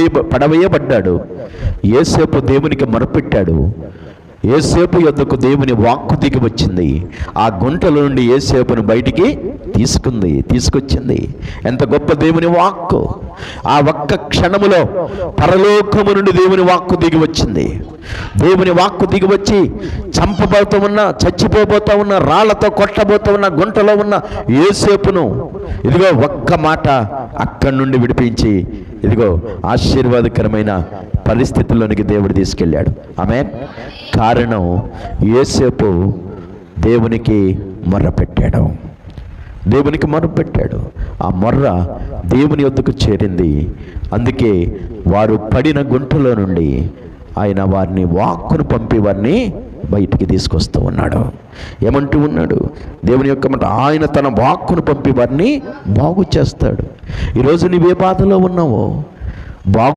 పడవేయబడ్డాడు. ఏసేపు దేవునికి మొరపెట్టాడు. ఏసేపు యొద్దకు దేవుని వాక్కు దిగి వచ్చింది. ఆ గుంటల నుండి ఏసేపును బయటికి తీసుకుంది తీసుకొచ్చింది. ఎంత గొప్ప దేవుని వాక్కు! ఆ ఒక్క క్షణములో పరలోకము నుండి దేవుని వాక్కు దిగి వచ్చింది. దేవుని వాక్కు దిగి వచ్చి చంపబోతూ ఉన్న చచ్చిపోబోతూ ఉన్న రాళ్ళతో కొట్టబోతూ ఉన్న గుంటలో ఉన్న ఏసేపును ఇదిగో ఒక్క మాట అక్కడి నుండి విడిపించి ఇదిగో ఆశీర్వాదకరమైన పరిస్థితుల్లోనికి దేవుడు తీసుకెళ్ళాడు. ఆమె కారణం ఏసేపు దేవునికి మొర్ర పెట్టాడు. దేవునికి మొర్ర పెట్టాడు. ఆ మొర్ర దేవుని యొద్దకు చేరింది. అందుకే వారు పడిన గుంటలో నుండి ఆయన వారిని వాక్కును పంపి వారిని బయటికి తీసుకొస్తూ ఉన్నాడు. ఏమంటూ ఉన్నాడు? దేవుని యొక్క మాట ఆయన తన వాక్కును పంపి వారిని బాగు చేస్తాడు. ఈరోజు నీవే బాధలో ఉన్నావో? బాగు